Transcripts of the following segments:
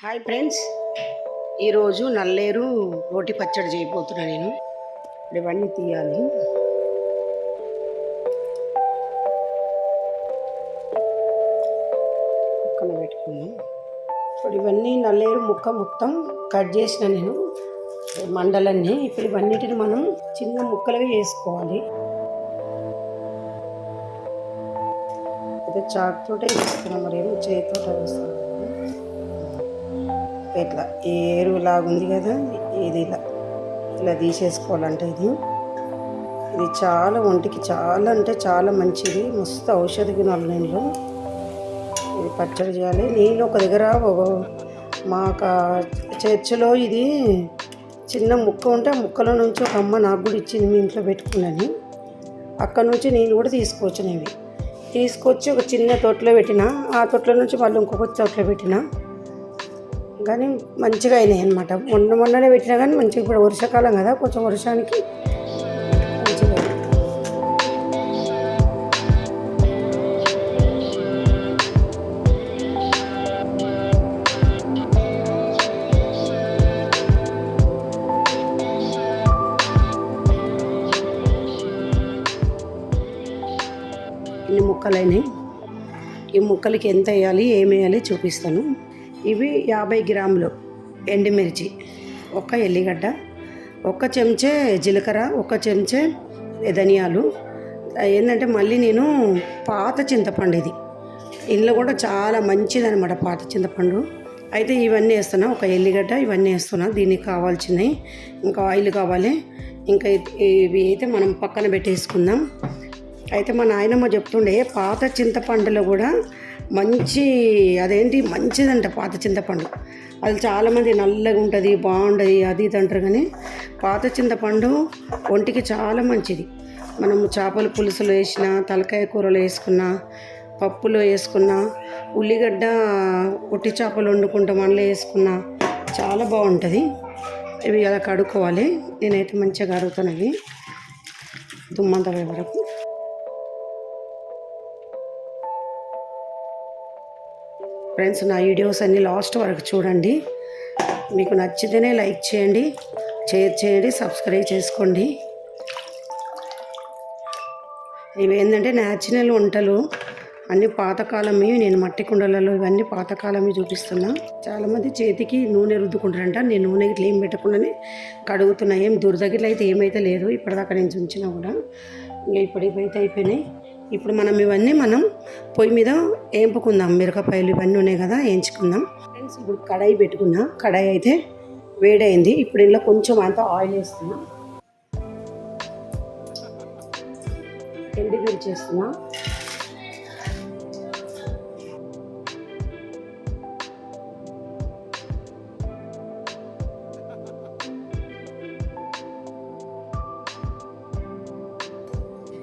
Hi friends. ఈరోజు నల్లేరు రోటి పచ్చడి చేయబోతున్నా నేను. ఇప్పుడు ఇవన్నీ తీయాలి. పక్కన పెట్టుకున్నాను ఇప్పుడు ఇవన్నీ నల్లేరు ముక్క మొత్తం కట్ చేసిన నేను మండలన్నీ. ఇప్పుడు ఇవన్నిటిని మనం చిన్న ముక్కలుగా చేసుకోవాలి. అయితే చాక్తోటే వేస్తున్నాం మరి ఏమో చేతితో వేస్తున్నాం ఇట్లా ఈ ఎరువు లాగుంది కదా ఇది ఇలా ఇలా తీసేసుకోవాలంటే ఇది. ఇది చాలా ఒంటికి చాలా అంటే చాలా మంచిది. మస్తు ఔషధ గుణాలు నేను ఇది పచ్చడి చేయాలి. నేను ఒక దగ్గర ఒక- మా చర్చిలో ఇది చిన్న ముక్క ఉంటే ఆ ముక్కలో నుంచి ఒక అమ్మ నాకు కూడా ఇచ్చింది మీ ఇంట్లో పెట్టుకున్నాను అక్కడ నుంచి నేను కూడా తీసుకొచ్చినవి తీసుకొచ్చి ఒక చిన్న తొట్లో పెట్టిన ఆ తొట్లో నుంచి మళ్ళీ ఇంకొక తొట్లో పెట్టిన. కానీ మంచిగా అయినాయి అనమాట మొన్న మొన్ననే పెట్టినా కానీ మంచిగా ఇప్పుడు వర్షాకాలం కదా కొంచెం వర్షానికి మంచిగా ఇన్ని ముక్కలైనాయి. ఈ ముక్కలకి ఎంత వేయాలి ఏమి వేయాలి చూపిస్తాను. ఇవి యాభై గ్రాములు ఎండుమిర్చి ఒక ఎల్లిగడ్డ ఒక చెంచే జీలకర్ర ఒక చెంచే ధనియాలు. ఏంటంటే మళ్ళీ నేను పాత చింతపండు ఇది. ఇందులో కూడా చాలా మంచిదనమాట పాత చింతపండు. అయితే ఇవన్నీ వేస్తున్నా ఒక ఎల్లిగడ్డ ఇవన్నీ వేస్తున్నా దీనికి కావాల్సినవి. ఇంకా ఆయిల్ కావాలి. ఇంకా ఇవి అయితే మనం పక్కన పెట్టేసుకుందాం. అయితే మా నాయనమ్మ చెప్తుండే పాత చింతపండులో కూడా మంచి అదేంటి మంచిదంట పాత చింతపండు. అది చాలామంది నల్లగా ఉంటుంది బాగుంటుంది అది ఇది అంటారు కానీ పాత చింతపండు ఒంటికి చాలా మంచిది. మనం చేపల పులుసులు వేసిన తలకాయ కూరలు వేసుకున్న పప్పులో వేసుకున్న ఉల్లిగడ్డ ఉట్టి చేపలు వండుకుంటాం అందులో వేసుకున్న చాలా బాగుంటుంది. ఇవి అలా కడుక్కోవాలి. నేనైతే మంచిగా కడుగుతాను అవి. దుమ్మంత వరకు. ఫ్రెండ్స్ నా వీడియోస్ అన్ని లాస్ట్ వరకు చూడండి. మీకు నచ్చితేనే లైక్ చేయండి షేర్ చేయండి సబ్స్క్రైబ్ చేసుకోండి. ఇవి ఏంటంటే న్యాచురల్ వంటలు. అన్ని పాతకాలమే నేను మట్టి కుండలలో ఇవన్నీ పాతకాలమే చూపిస్తున్నా. చాలామంది చేతికి నూనె రుద్దుకుంటారంట. నేను నూనె ఇట్లా ఏం పెట్టకుండానే కడుగుతున్నా. ఏం దురదగిట్ల అయితే ఏమైతే లేదు. ఇప్పటిదాకా నేను ఉంచినా కూడా. ఇంకా ఇప్పుడు ఇవైతే అయిపోయినాయి. ఇప్పుడు మనం ఇవన్నీ మనం పొయ్యి మీద వేంపుకుందాం మిరపకాయలు ఇవన్నీ ఉన్నాయి కదా వేయించుకుందాం ఫ్రెండ్స్ ఇప్పుడు కడాయి పెట్టుకున్నా. కడాయి అయితే వేడైంది. ఇప్పుడు ఇంట్లో కొంచెం అంత ఆయిల్ వేస్తున్నా. ఎండుమిర్చి చేస్తున్నా.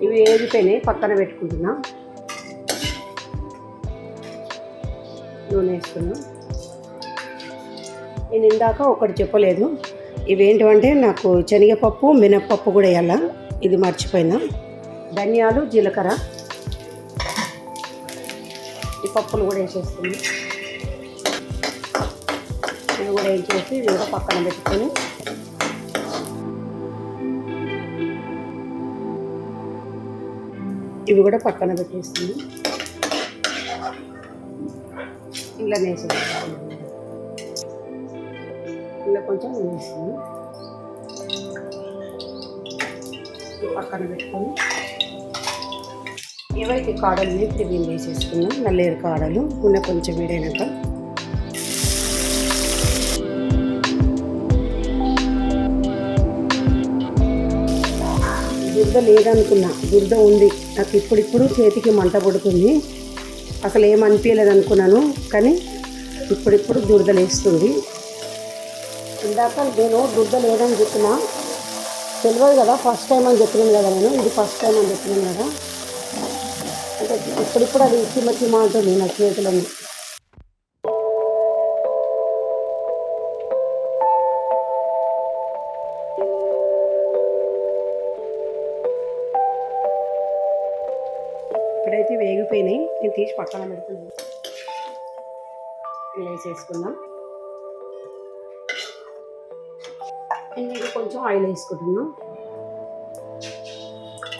ఇవి వేగిపోయినాయి పక్కన పెట్టుకుంటున్నా. నూనె వేస్తున్నా నేను ఇందాక ఒకటి చెప్పలేదు. ఇవేంటివంటే నాకు శనగపప్పు మినప్పప్పు కూడా వేయాల. ఇది మర్చిపోయినా. ధనియాలు జీలకర్ర. ఈ పప్పులు కూడా వేసేస్తుంది ఇవి కూడా వేసేసి ఇవి కూడా పక్కన పెట్టుకొని ఇవి కూడా పక్కన పెట్టేస్తుంది ఇలా వేసేస్తాను ఇలా కొంచెం వేస్తుంది పక్కన పెట్టుకొని ఏవైతే కాడలు ఇప్పుడు దీన్ని వేసేసుకున్నాం నల్లేరు కాడలు ఉన్న కొంచెం వేడైనాక దుర్ద లేదనుకున్నా దుర్ద ఉంది. నాకు ఇప్పుడిప్పుడు చేతికి మంట పడుతుంది. అసలు ఏం అనిపించలేదు అనుకున్నాను కానీ ఇప్పుడిప్పుడు దురద లేస్తుంది. ఇందాక నేను దురద లేదని చెప్పిన తెలియదు కదా ఫస్ట్ టైం అని చెప్పినాను కదా నేను ఇది ఫస్ట్ టైం అని చెప్పినాను కదా. అంటే ఇప్పుడిప్పుడు అది చిమ్మ చిమ్మ అంటుంది నా చేతులని. నేను తీసి పక్కన పెడుతున్నాను. ఇలా వేసేసుకుందాం నేను కొంచెం ఆయిల్ వేసుకుంటున్నాం.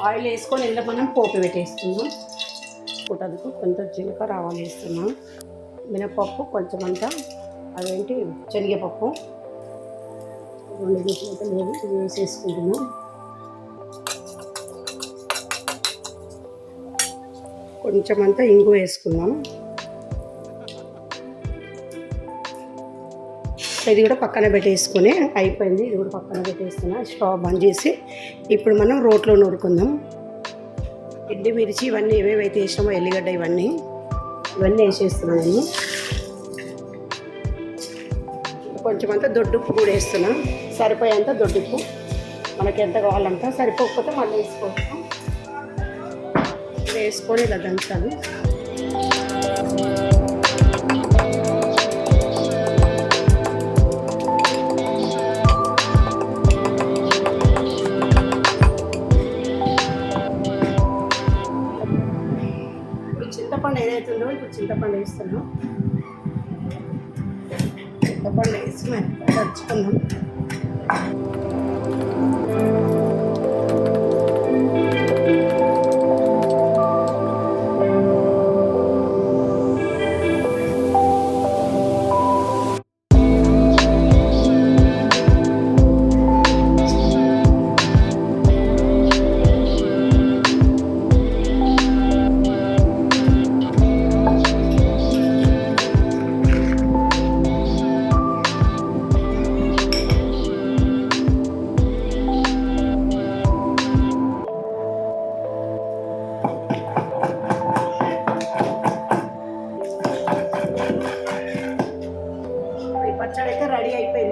ఆయిల్ వేసుకొని ఇలా మనం పోపు పెట్టేస్తున్నాం. పుటదుకు కొంత జీలకర్ర ఆవాలు వేస్తున్నాం. మినపప్పు కొంచెం అంత. అదేంటి? శనగపప్పు. రెండు గుట్లు అయితే లేదు వేసేసుకుంటున్నాం. కొంచెం అంతా ఇంగు వేసుకుందాం. ఇది కూడా పక్కన పెట్టేసుకుని అయిపోయింది. ఇది కూడా పక్కన పెట్టేస్తున్నా స్టవ్ బంద్ చేసి. ఇప్పుడు మనం రోట్లో నూరుకుందాం. ఎండి మిర్చి ఇవన్నీ ఏవేవైతే వేసినామో ఎల్లిగడ్డ ఇవన్నీ. ఇవన్నీ వేసేస్తున్నాను నేను. కొంచెం అంతా దొడ్డుప్పు కూడా వేస్తున్నా. సరిపోయేంత దొడ్డుప్పు మనకి ఎంత కావాలంటే సరిపోకపోతే మళ్ళీ వేసుకోవచ్చు. వేసుకొని ఇలా దంచాలి. ఇప్పుడు చింతపండు ఏదైతే ఉందో ఇప్పుడు చింతపండు వేస్తున్నాం. చింతపండు వేసి మెత్తగా దంచుకున్నాం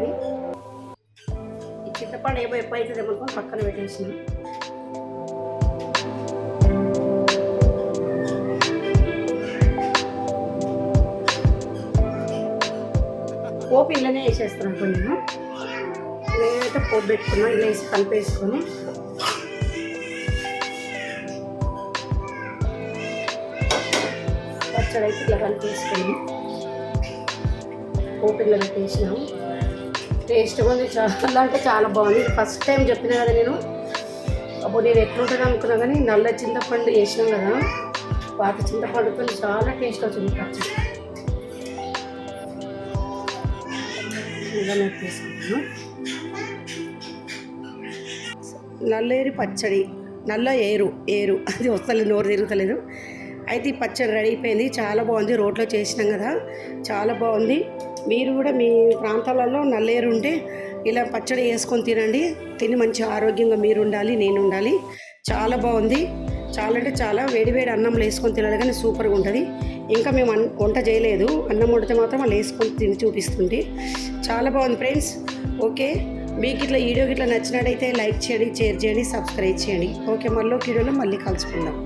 రెడీ ఈ చింతపండు ఏమో ఎప్పుడు అవుతుంది అనుకుని పక్కన పెట్టేసినాం. పోపు ఇళ్ళనే వేసేస్తున్నాను కొంచెం నేనైతే పోపు పెట్టుకున్నా ఇలా వేసి కలిపేసుకొని. పచ్చడి అయితే ఇట్లా కలిపేసుకుని. ఓపెన్లో పెట్టేసినాం టేస్ట్ ఉంది చాలా అంటే చాలా బాగుంది. ఫస్ట్ టైం చెప్పిన కదా నేను. అప్పుడు నేను ఎట్లుంటుంది అనుకున్నా కానీ నల్ల చింతపండు వేసినాం కదా. పాత చింతపండుతో చాలా టేస్ట్ వచ్చింది పచ్చడి. ఇలా తీసుకుంటున్నాం నల్లేరు పచ్చడి. నల్ల ఏరు ఏరు. అది వస్తలేదు నోరు తిరుగుతలేదు. అయితే ఈ పచ్చడి రెడీ అయిపోయింది. చాలా బాగుంది రోట్లో చేసినాం కదా. చాలా బాగుంది. మీరు కూడా మీ ప్రాంతాలలో నల్లేరు ఉంటే ఇలా పచ్చడి వేసుకొని తినండి. తిని మంచి ఆరోగ్యంగా మీరు ఉండాలి నేను ఉండాలి. చాలా బాగుంది. చాలా అంటే చాలా వేడివేడి అన్నంలో వేసుకొని తినాలి కానీ సూపర్గా ఉంటుంది. ఇంకా మేము అన్ వంట చేయలేదు. అన్నం వండితే మాత్రం వాళ్ళు వేసుకొని తిని చూపిస్తుంది చాలా బాగుంది ఫ్రెండ్స్. ఓకే. మీకు ఇట్లా వీడియో ఇట్లా నచ్చినట్టయితే లైక్ చేయండి షేర్ చేయండి సబ్స్క్రైబ్ చేయండి. ఓకే. మళ్ళీ వీడియోలో మళ్ళీ కలుసుకుందాం.